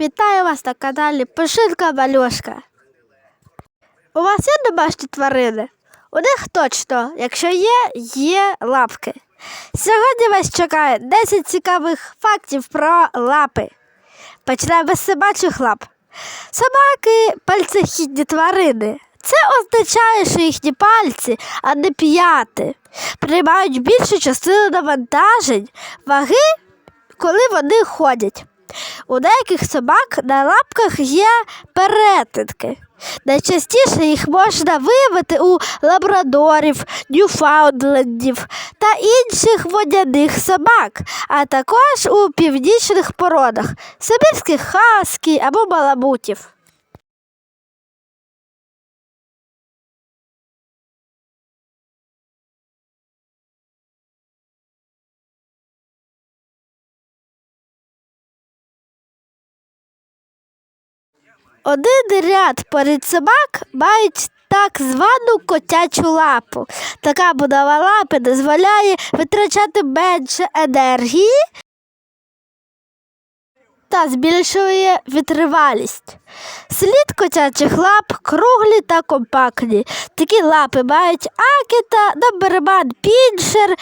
Вітаю вас на каналі Пишинка Малюшка. У вас є домашні тварини? У них точно, якщо є, є лапки. Сьогодні вас чекає 10 цікавих фактів про лапи. Почнемо з собачих лап. Собаки пальцехідні тварини. Це означає, що їхні пальці, а не п'яти, приймають більшу частину навантажень, ваги, коли вони ходять. У деяких собак на лапках є перетинки. Найчастіше їх можна виявити у лабрадорів, ньюфаундлендів та інших водяних собак, а також у північних породах сибірських хаскі або баламутів. Один ряд порід собак мають так звану котячу лапу. Така будова лапи дозволяє витрачати менше енергії та збільшує витривалість. Слід котячих лап круглі та компактні. Такі лапи мають акіта, доберман, піншер,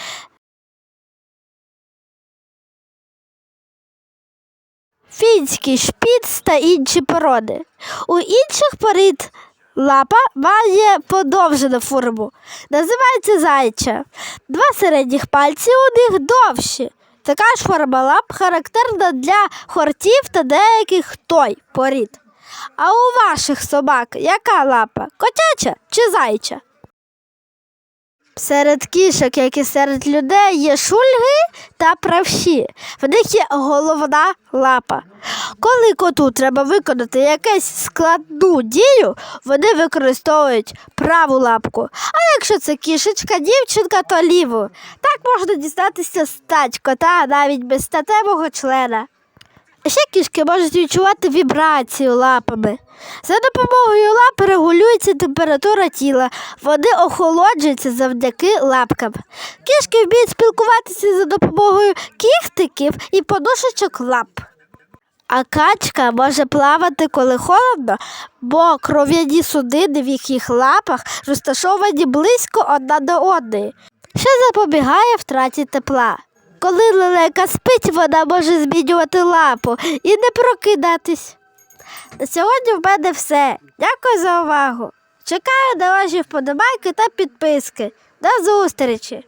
фінський шпіц та інші породи. У інших порід лапа має подовжену форму, називається зайча. Два середніх пальці у них довші. Така ж форма лап характерна для хортів та деяких той порід. А у ваших собак яка лапа? Котяча чи зайча? Серед кішок, як і серед людей, є шульги та правші. В них є головна лапа. Коли коту треба виконати якусь складну дію, вони використовують праву лапку. А якщо це кішечка, дівчинка, то ліву. Так можна дістатися стать кота навіть без статевого члена. Ще кішки можуть відчувати вібрацію лапами. За допомогою лап регулюється температура тіла, вони охолоджуються завдяки лапкам. Кішки вміють спілкуватися за допомогою кіхтиків і подушечок лап. А качка може плавати, коли холодно, бо кров'яні судини в їхніх лапах розташовані близько одна до одної, що запобігає втраті тепла. Коли лелека спить, вона може змінювати лапу і не прокидатись. На сьогодні в мене все. Дякую за увагу. Чекаю на ваші вподобайки та підписки. До зустрічі!